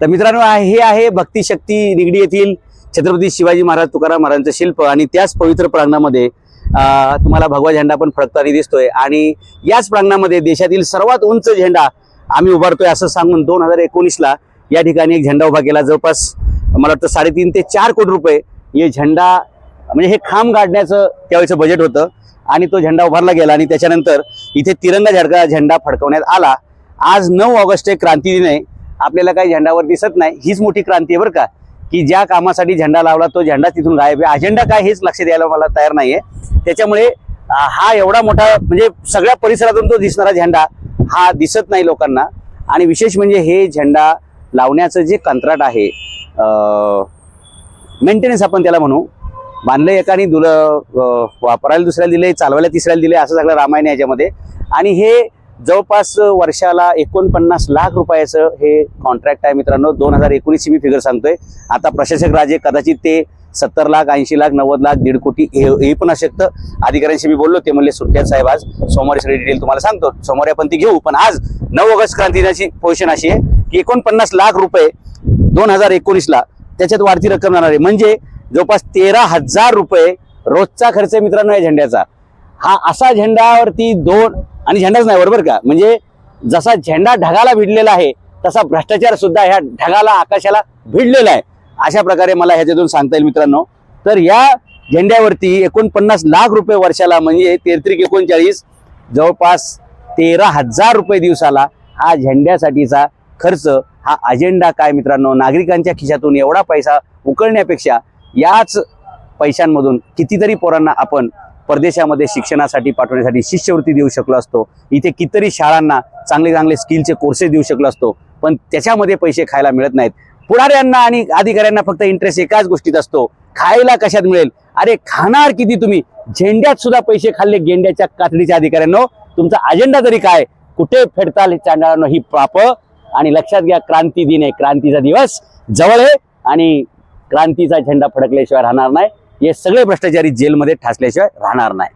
तर मित्रांनो हे आहे भक्ती शक्ती निगडी येथील छत्रपती शिवाजी महाराज तुकाराम महाराजांचं शिल्प आणि त्याच पवित्र प्रांगणामध्ये तुम्हाला भगवा झेंडा पण फडकताना दिसतोय. आणि याच प्रांगणामध्ये देशातील सर्वात उंच झेंडा आम्ही उभारतोय असं सांगून दोन हजार एकोणीसला या ठिकाणी एक झेंडा उभा केला. जवळपास मला वाटतं साडेतीन ते चार कोटी रुपये हे झेंडा म्हणजे हे खांब गाडण्याचं त्यावेळेचं बजेट होतं. आणि तो झेंडा उभारला गेला आणि त्याच्यानंतर इथे तिरंगा झडका झेंडा फडकवण्यात आला. आज नऊ ऑगस्ट एक क्रांती दिन आहे. आपल्याला काही झेंडावर दिसत नाही. हीच मोठी क्रांती आहे बरं का. की ज्या कामासाठी झेंडा लावला तो झेंडा तिथून गायब आहे. अजेंडा काय हेच लक्ष द्यायला मला तयार नाहीये. त्याच्यामुळे हा एवढा मोठा म्हणजे सगळ्या परिसरातून तो दिसणारा झेंडा हा दिसत नाही लोकांना. आणि विशेष म्हणजे हे झेंडा लावण्याचं जे कंत्राट आहे मेंटेनन्स आपण त्याला म्हणू. बांधलं एकाने दुल वापरायला दुसऱ्याला दिले चालवायला तिसऱ्याला दिले असं सगळं रामायण आहे याच्यामध्ये. आणि हे जवळपास वर्षाला एकोणपन्नास लाख रुपयाचं हे कॉन्ट्रॅक्ट आहे मित्रांनो. दोन हजार एकोणीसची मी फिगर सांगतोय. आता प्रशासक राजे कदाचित ते सत्तर लाख ऐंशी लाख नव्वद लाख दीड कोटी हे हे पण असू शकतं. अधिकाऱ्यांशी मी बोललो ते म्हणले सुट्ट्यात साहेब आज सोमवारी सगळी डिटेल तुम्हाला सांगतो. सोमवारी आपण ती घेऊ पण आज नऊ ऑगस्ट क्रांती दिनाची पोझिशन अशी आहे की एकोणपन्नास लाख रुपये दोन हजार एकोणीसला त्याच्यात वाढती रक्कम जाणार आहे. म्हणजे जवळपास तेरा हजार रुपये रोजचा खर्च मित्रांनो या झेंड्याचा. हा असा झेंड्यावरती दोन आणि झेंडाच नाही बरोबर का? म्हणजे जसा झेंडा ढगाला भिडलेला आहे तसा भ्रष्टाचार सुद्धा ह्या ढगाला आकाशाला भिडलेला आहे. अशा प्रकारे मला ह्याच्यातून सांगता येईल मित्रांनो. तर या झेंड्यावरती एकोणपन्नास लाख रुपये वर्षाला म्हणजे तेहत्रिक एकोणचाळीस जवळपास तेरा हजार रुपये दिवसाला हा झेंड्यासाठीचा खर्च हा अजेंडा काय मित्रांनो? नागरिकांच्या खिशातून एवढा पैसा उकळण्यापेक्षा याच पैशांमधून कितीतरी पोरांना आपण परदेशामध्ये शिक्षणासाठी पाठवण्यासाठी शिष्यवृत्ती देऊ शकलो असतो. इथे कितीतरी शाळांना चांगले चांगले स्किलचे कोर्सेस देऊ शकलो असतो. पण त्याच्यामध्ये पैसे खायला मिळत नाहीत. पुढाऱ्यांना आणि अधिकाऱ्यांना फक्त इंटरेस्ट एकाच गोष्टीत असतो. खायला कशात मिळेल? अरे खाणार किती तुम्ही? झेंड्यात सुद्धा पैसे खाल्ले गेंड्याच्या कातडीच्या अधिकाऱ्यांनो तुमचा अजेंडा तरी काय? कुठे फेडताल चांडाळांनो? ही पाप. आणि लक्षात घ्या क्रांती दिन आहे. क्रांतीचा दिवस जवळ आहे आणि क्रांतीचा झेंडा फडकल्याशिवाय राहणार नाही. हे सगळे भ्रष्टाचारी जेलमध्ये ठासल्याशिवाय राहणार नाही.